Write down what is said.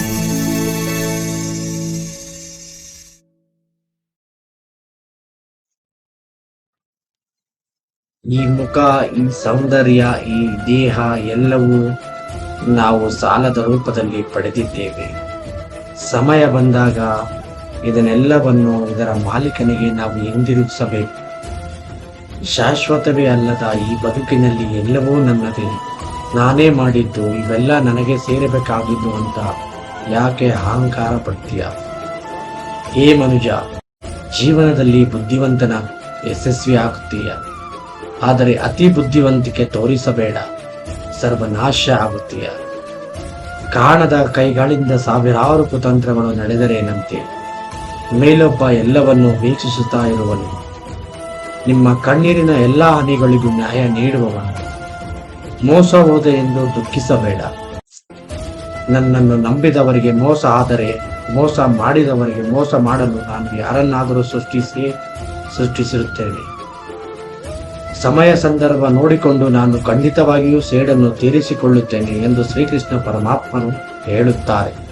ಈ ಮುಖ ಈ ಸೌಂದರ್ಯ, ಈ ದೇಹ ಎಲ್ಲವೂ ನಾವು ಸಾಲದ ರೂಪದಲ್ಲಿ ಪಡೆದಿದ್ದೇವೆ. ಸಮಯ ಬಂದಾಗ ಇದನ್ನೆಲ್ಲವನ್ನು ಇದರ ಮಾಲೀಕನಿಗೆ ನಾವು ಹಿಂದಿರುಗಿಸಬೇಕು. ಶಾಶ್ವತವೇ ಅಲ್ಲದ ಈ ಬದುಕಿನಲ್ಲಿ ಎಲ್ಲವೂ ನನ್ನದೇ. ನಾನೇ ಮಾಡಿದ್ದು ಇವೆಲ್ಲ ನನಗೆ ಸೇರಬೇಕಾಗಿದ್ದು ಅಂತ ಯಾಕೆ ಅಹಂಕಾರ ಪಡ್ತೀಯ ಏ ಮನುಜ, ಜೀವನದಲ್ಲಿ ಬುದ್ಧಿವಂತನ ಯಶಸ್ವಿ ಆಗುತ್ತೀಯ. ಆದರೆ ಅತಿ ಬುದ್ಧಿವಂತಿಕೆ ತೋರಿಸಬೇಡ, ಸರ್ವನಾಶ ಆಗುತ್ತೀಯ. ಕಾಣದ ಕೈಗಳಿಂದ ಸಾವಿರಾರು ಕುತಂತ್ರಗಳು ನಡೆದರೇನಂತೆ ಮೇಲೊಬ್ಬ ಎಲ್ಲವನ್ನೂ ವೀಕ್ಷಿಸುತ್ತಾ ಇರುವನು. ನಿಮ್ಮ ಕಣ್ಣೀರಿನ ಎಲ್ಲಾ ಹನಿಗಳಿಗೂ ನ್ಯಾಯ ನೀಡುವವನು. ಮೋಸ ಹೋದೆ ಎಂದು ದುಃಖಿಸಬೇಡ. ನನ್ನನ್ನು ನಂಬಿದವರಿಗೆ ಮೋಸ ಆದರೆ, ಮೋಸ ಮಾಡಿದವರಿಗೆ ಮೋಸ ಮಾಡಲು ನಾನು ಯಾರನ್ನಾದರೂ ಸೃಷ್ಟಿಸಿ, ಸೃಷ್ಟಿಸಿರುತ್ತೇನೆ. ಸಮಯ ಸಂದರ್ಭ ನೋಡಿಕೊಂಡು ನಾನು ಖಂಡಿತವಾಗಿಯೂ ಸೇಡನ್ನು ತೀರಿಸಿಕೊಳ್ಳುತ್ತೇನೆ ಎಂದು ಶ್ರೀಕೃಷ್ಣ ಪರಮಾತ್ಮನು ಹೇಳುತ್ತಾರೆ.